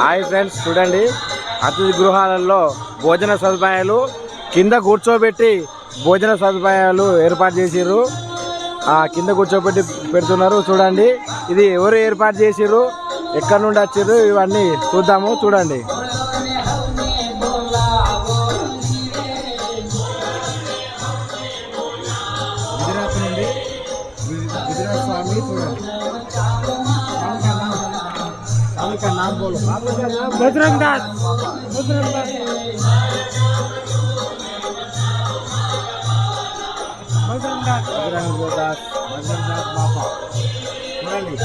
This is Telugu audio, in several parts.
హాయ్ ఫ్రెండ్స్ చూడండి. అతిథి గృహాలలో భోజన సదుపాయాలు కింద కూర్చోబెట్టి భోజన సదుపాయాలు ఏర్పాటు చేసిర్రు. ఆ కింద కూర్చోబెట్టి పెడుతున్నారు చూడండి. ఇది ఎవరు ఏర్పాటు చేసిర్రు? ఎక్కడి నుండి వచ్చిర్రు? ఇవన్నీ చూద్దాము చూడండి. గుజరాత్ నుండి గుజరాత్ స్వామి చూడండి. स्वामी का नाम बोलो बजरंग दास बजरंग दास बजरंग दास बजरंग दास बजरंग दास बापा చూడండి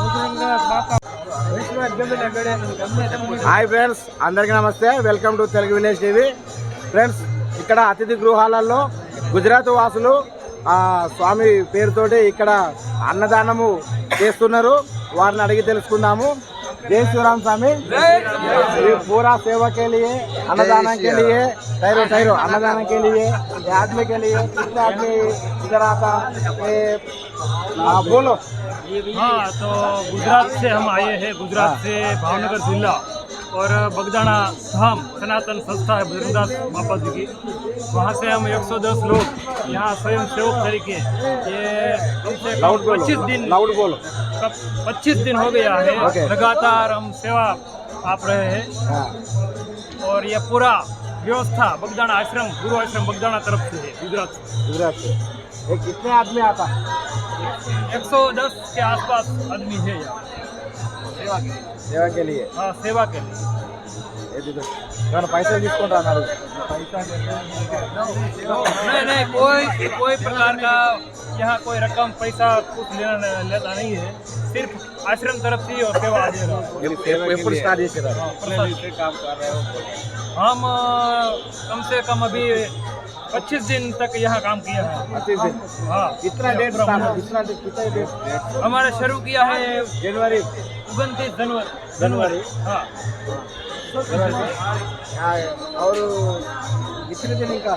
बजरंग दास बापा హాయ్ ఫ్రెండ్స్ అందరికీ నమస్తే welcome to Telugu village TV friends ఇక్కడ అతిథి గృహాలలో గుజరాత్ వాసులు ఆ స్వామి పేరుతోటి ఇక్కడ అన్నదానము చేస్తున్నారు వారిని అడిగి తెలుసుకుందాము జై శ్రీరామ్ స్వామి ये पूरा सेवा के लिए अन्नदान के लिए ठहरो ठहरो अन्नदान के लिए ये आदमी के लिए कितने आदमी इधर आता ये हाँ, बोलो हाँ तो गुजरात से हम आए हैं गुजरात से भावनगर जिला और बगदाना धाम सनातन संस्था है बजरंगदास बाबा जी की। वहाँ से हम 110 लोग यहाँ स्वयं सेवक तरीके ये कम से कम पच्चीस दिन लाउड बोलो। पच्चीस दिन हो गया है। लगातार हम सेवा आप रहे हैं। हाँ। और ये पूरा व्यवस्था बगदाना आश्रम गुरु आश्रम बगदाना तरफ़ से है गुजरात से। गुजरात से। ये कितने आदमी आता? 110 के आसपास आदमी है यहाँ। सेवा के सेवा के लिए हाँ सेवा के लिए ये दे दो ఏమైనా పైసలు తీసుకుంటా అన్నారు नहीं नहीं कोई कोई प्रकार का यहाँ कोई रकम पैसा कुछ लेना लेता नहीं है सिर्फ आश्रम तरफ से ही और सेवा दे रहा है ఎప్పుడు స్టార్ట్ చేసారు हाँ, प्रसाद। हम अ, कम से कम अभी 25 दिन तक यहाँ काम किया है हाँ कितना डेट स्टार्ट कितना डेट कितना डेट हमारा शुरू किया है जनवरी हाँ। कितने दिन का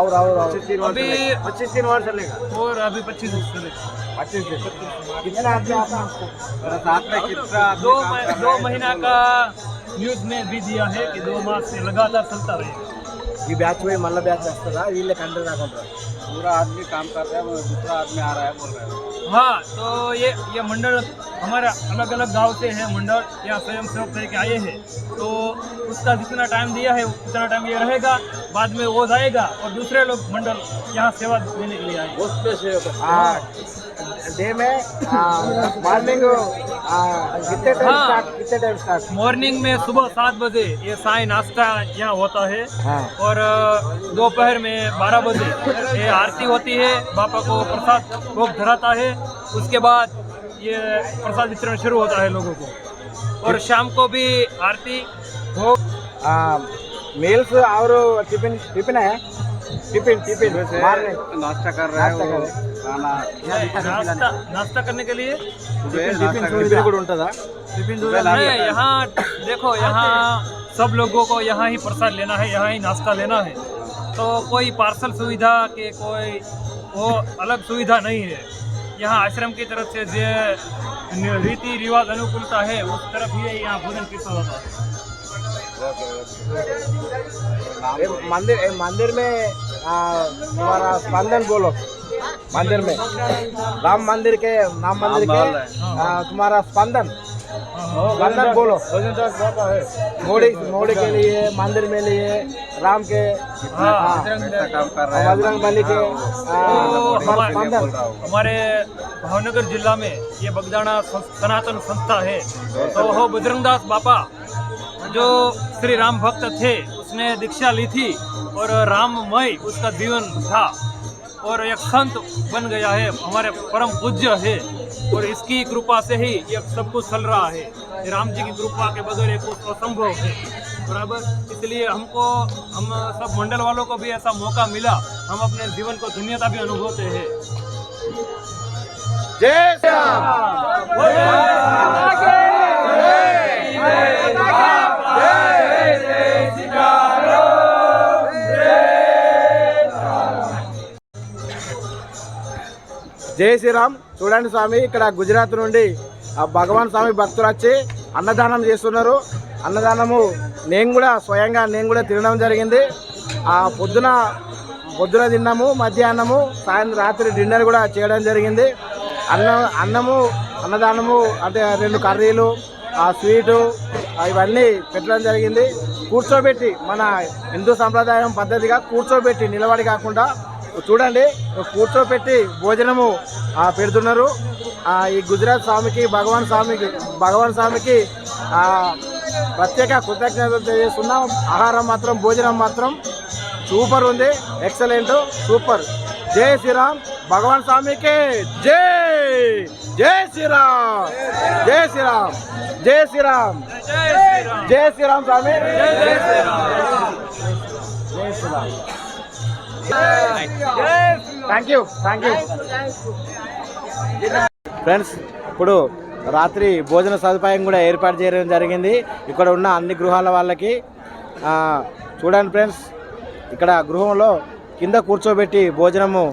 और और अभी पच्चीस दिन और चलेगा। और अभी पच्चीस दिन चलेगा। पच्चीस दिन। कितना कितना दो दो महीना का न्यूज़ में भी दिया है कि दो माह से लगातार चलता रहेगा ये बैच में मल्ला बैच रहता था ये कंट्री ना पूरा आदमी काम कर रहा है दूसरा आदमी आ रहा है बोल रहा है। हाँ तो ये ये मंडल हमारा अलग अलग गाँव से है मंडल यहाँ स्वयं सेवक करके आए हैं। तो उसका जितना टाइम दिया है उतना टाइम ये रहेगा बाद में वो जाएगा और दूसरे लोग मंडल यहाँ सेवा देने के लिए आएँगे। से डे में मॉर्निंग कितने टाइम हाँ। स्टार्ट कितने टाइम स्टार्ट मॉर्निंग में सुबह सात बजे ये साय नाश्ता यहाँ होता है हाँ। और दोपहर में बारह बजे ये आरती होती है बापा को प्रसाद भोग धराता है उसके बाद ये प्रसाद वितरण शुरू होता है लोगों को। और शाम को भी आरती भोग। मील्स और टिफ़िन टिफ़िन है? टिफ़िन टिफ़िन नाश्ता कर रहा है। नाश्ता करने के लिए? यहाँ देखो यहाँ सब लोगों को यहाँ ही प्रसाद लेना है यहाँ ही नाश्ता लेना है। तो कोई पार्सल सुविधा के कोई वो अलग सुविधा नहीं है। यहाँ आश्रम की तरफ़ से जो रीति रिवाज अनुकूलता है उस तरफ़ ही यहाँ भोजन पीसा होता है मंदिर मंदिर में हमारा स्पंदन बोलो। मंदिर में। राम मंदिर के राम मंदिर के महल है। आ, तुम्हारा स्पंदन। स्पंदन बोलो। मोड़ी मोड़ी के लिए मंदिर में लिए राम के। हाँ। हाँ, है। बजरंग बली के तुम्हारा स्पंदन। हमारे भावनगर जिला में ये बगदाना सनातन संस्था है। तो वो बजरंगदास बापा जो श्री राम भक्त थे उसने दीक्षा ली थी और राममय उसका जीवन था। और एक संत बन गया है हमारे परम पूज्य है। और इसकी कृपा से ही ये सब कुछ चल रहा है। राम जी की कृपा के बगैर ये कुछ असंभव है। बराबर? इसलिए हमको हम सब मंडल वालों को भी ऐसा मौका मिला। हम अपने जीवन को धन्यता भी अनुभवते हैं। जय श्री राम। జై శ్రీరామ్. చూడండి స్వామి ఇక్కడ గుజరాత్ నుండి ఆ భగవాన్ స్వామి భక్తులు వచ్చి అన్నదానం చేస్తున్నారు. అన్నదానము నేను కూడా స్వయంగా నేను కూడా తినడం జరిగింది. ఆ పొద్దున పొద్దున తిన్నాము మధ్యాహ్నము సాయంత్రం రాత్రి డిన్నర్ కూడా చేయడం జరిగింది. అన్న అన్నము అన్నదానము అంటే రెండు కర్రీలు ఆ స్వీటు ఇవన్నీ పెట్టడం జరిగింది. కూర్చోబెట్టి మన హిందూ సంప్రదాయం పద్ధతిగా కూర్చోబెట్టి నిలబడి కాకుండా చూడండి కూర్చోబెట్టి భోజనము పెడుతున్నారు. ఈ గుజరాత్ స్వామికి భగవాన్ స్వామికి భగవాన్ స్వామికి ప్రత్యేక కృతజ్ఞతలు తెలియజేస్తున్నాం. ఆహారం మాత్రం భోజనం మాత్రం సూపర్ ఉంది. Excellent super. జై శ్రీరామ్. భగవాన్ స్వామికి జై! జై శ్రీరామ్. జై శ్రీరామ్. జై శ్రీరామ్. జై శ్రీరామ్. స్వామి. జై Shri Ram. Thank you thank you friends ఇప్పుడు రాత్రి భోజన సదుపాయం కూడా ఏర్పాటు చేయడం జరిగింది. ఇక్కడ ఉన్న అన్ని గృహాల వాళ్ళకి చూడండి ఫ్రెండ్స్ ఇక్కడ గృహంలో కింద కూర్చోబెట్టి భోజనము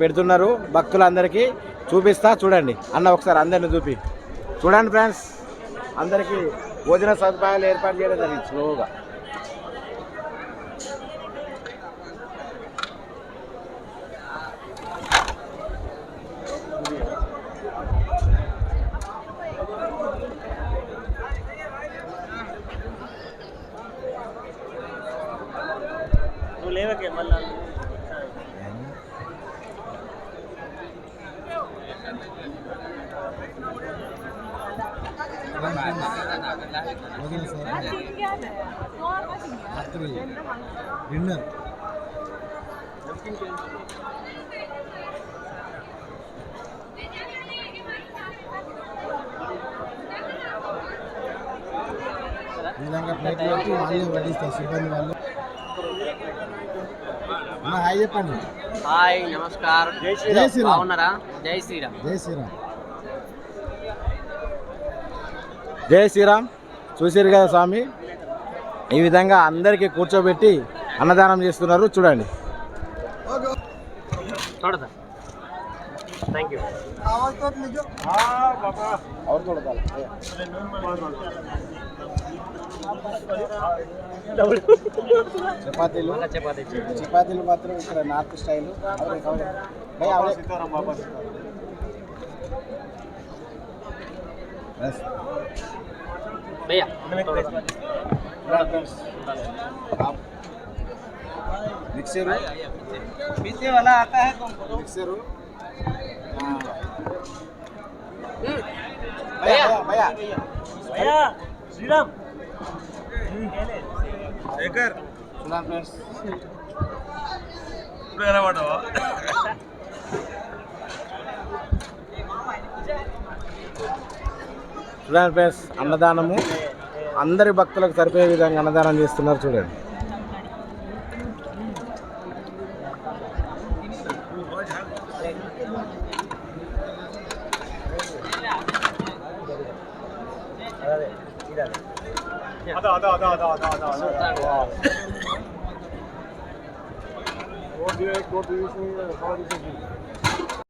పెడుతున్నారు భక్తులందరికీ. చూపిస్తా చూడండి. అన్న ఒకసారి అందరిని చూపి. చూడండి ఫ్రెండ్స్ అందరికీ భోజన సదుపాయాలు ఏర్పాటు చేయడం జరిగింది. స్లోగా డిన్నర్ ఈ విధంగా ప్లేట్లు పెట్టి వాళ్ళే వడ్డిస్తారు సిబ్బంది వాళ్ళు. హాయ్ చెప్పండి. హాయ్ నమస్కారం. జై శ్రీరామ్. బాగున్నారా? జై శ్రీరామ్. జై శ్రీరామ్. జై శ్రీరామ్. చూసారు కదా స్వామి? ఈ విధంగా అందరికీ కూర్చోబెట్టి అన్నదానం చేస్తున్నారు. చూడండి. చూడదా థ్యాంక్ యూ చపాతీలు మళ్ళా చపాతీ చపాతీలు మాత్రం ఇక్కడ నార్త్ స్టైల్ భయ్యా మిక్సర్ पीछे वाला आता है तुमको మిక్సరు भैया భయా भैया శేఖర్. ఇప్పుడు కనబడవా చూడండి అన్నదానము. అందరి భక్తులకు సరిపోయే విధంగా అన్నదానం చేస్తున్నారు చూడండి. 直接多读一书那个高级证明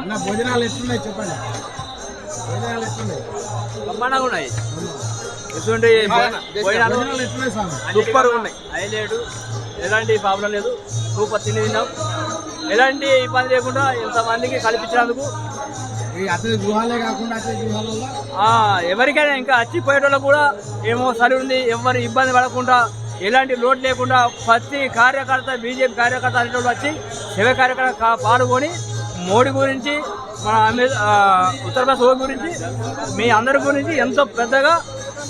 అన్న భోజనాలు ఎట్లున్నాయి చెప్పండి. భోజనాలు ఎట్లున్నాయి? బ్రహ్మాండంగా ఉన్నాయి. ఎటువంటి పోయినాను భోజనాలు ఎట్లున్నాయి స్వామి సూపర్ ఉన్నాయి. హైలైట్ ఎలాంటి ప్రాబ్లం లేదు. సూపర్ తిని తిన్నాం. ఎలాంటి ఇబ్బంది లేకుండా ఇంతమందికి కల్పించినందుకు ఎవరికైనా ఇంకా వచ్చిపోయేటోళ్ళకు కూడా ఏమో సరి ఉంది. ఎవరు ఇబ్బంది పడకుండా ఎలాంటి లోటు లేకుండా ప్రతి కార్యకర్త బీజేపీ కార్యకర్త అనేటువంటి వచ్చి శివ కార్యకర్త కా- పాల్గొని మోడీ గురించి మన ఉత్తరప్రదేశ్ ఓ గురించి మీ అందరి గురించి ఎంతో పెద్దగా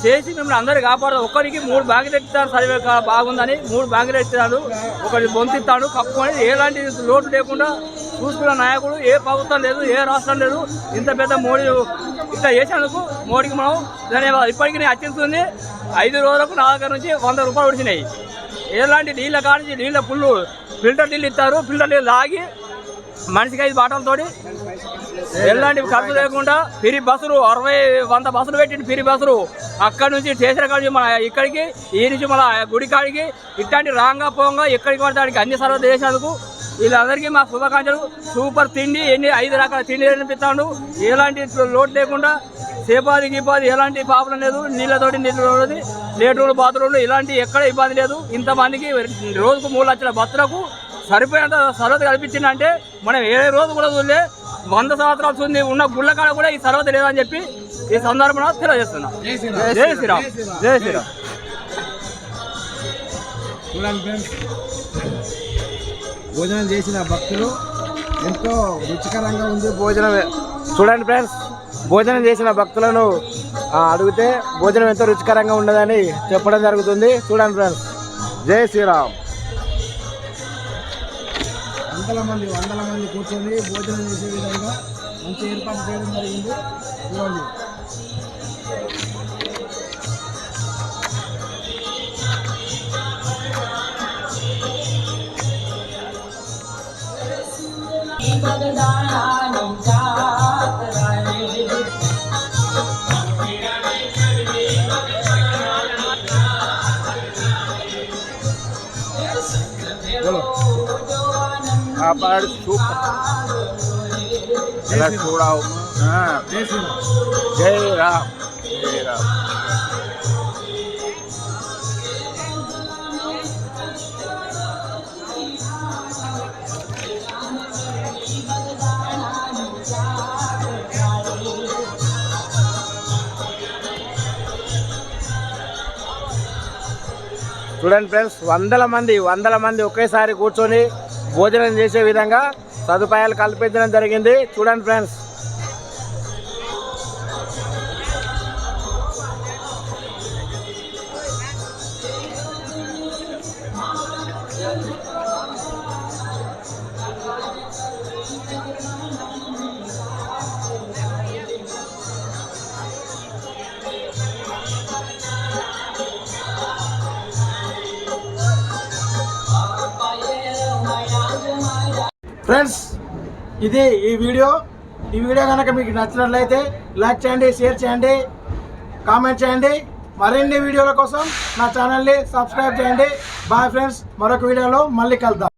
చేసి మిమ్మల్ని అందరూ కాపాడదు ఒక్కరికి మూడు బ్యాంకులు ఎత్తుతారు సర్వే బాగుందని మూడు బ్యాంకులు ఎత్తాడు ఒకటి బొంతిస్తాడు కప్పుకొని ఎలాంటి లోటు లేకుండా చూసుకున్న నాయకుడు ఏ ప్రభుత్వం లేదు ఏ రాష్ట్రం లేదు. ఇంత పెద్ద మోడీ ఇట్లా చేసినందుకు మోడీకి మనం ధన్యవాదాలు. ఇప్పటికీ నేను అత్యంతుంది ఐదు రోజులకు నా దగ్గర నుంచి వంద రూపాయలు వచ్చినాయి. ఎలాంటి నీళ్ళ కానించి నీళ్ళ ఫుల్ ఫిల్టర్ నీళ్ళు ఇస్తారు ఫిల్టర్ నీళ్ళు తాగి మనిషికి ఐదు బాటలతోటి ఎలాంటి ఖర్చు లేకుండా ఫిరి బస్సులు అరవై వంద బస్సులు పెట్టిన ఫిరి బస్సులు. అక్కడ నుంచి స్టేషన్ కాడికి మన ఇక్కడికి ఈ నుంచి మన గుడి కాడికి ఇట్లాంటి రాంగా పోంగా ఎక్కడికి పడతానికి అన్ని సర్వత చేసేందుకు వీళ్ళందరికీ మా శుభాకాంక్షలు. సూపర్ తిండి ఎన్ని ఐదు రకాల తిండి అనిపిస్తాడు ఎలాంటి లోటు లేకుండా సేపాది గీపాది ఎలాంటి ప్రాబ్లం లేదు. నీళ్ళతోటి నీళ్ళు ఉన్నది లేటూలు బాత్రూమ్లు ఇలాంటి ఎక్కడ ఇబ్బంది లేదు. ఇంతమందికి రోజుకు మూడు లక్షల భక్తులకు సరిపోయేంత సర్వత కల్పించిందంటే మనం ఏ రోజు కూడా చూడలే. వంద సంవత్సరాలు చూంది ఉన్న గుళ్ళ కాడ కూడా ఈ సర్వత లేదని చెప్పి ఈ సందర్భంలో తెలియజేస్తున్నా. జై శ్రీరామ్. జై శ్రీరామ్. భోజనం చేసిన భక్తులు ఎంతో రుచికరంగా ఉంది భోజనం చూడండి ఫ్రెండ్స్ భోజనం చేసిన భక్తులను అడిగితే భోజనం ఎంతో రుచికరంగా ఉండదని చెప్పడం జరుగుతుంది. చూడండి ఫ్రెండ్స్. జై శ్రీరామ్. వందల మంది వందల మంది కూర్చొని భోజనం చేసే విధంగా మంచి ఏర్పాటు చేయడం జరిగింది. చూడండి ఎలా కాపాడు ఆ, జై జై రామ్ జై రామ్ చూడండి ఫ్రెండ్స్ వందల మంది వందల మంది ఒకేసారి కూర్చొని భోజనం చేసే విధంగా సదుపాయాలు కల్పించడం జరిగింది. చూడండి ఫ్రెండ్స్. ఫ్రెండ్స్ ఇది ఈ వీడియో. ఈ వీడియో కనుక మీకు నచ్చినట్లయితే లైక్ చేయండి షేర్ చేయండి కామెంట్ చేయండి. మరిన్ని వీడియోల కోసం నా ఛానల్ని సబ్స్క్రైబ్ చేయండి. బాయ్ ఫ్రెండ్స్ మరొక వీడియోలో మళ్ళీ కలుద్దాం.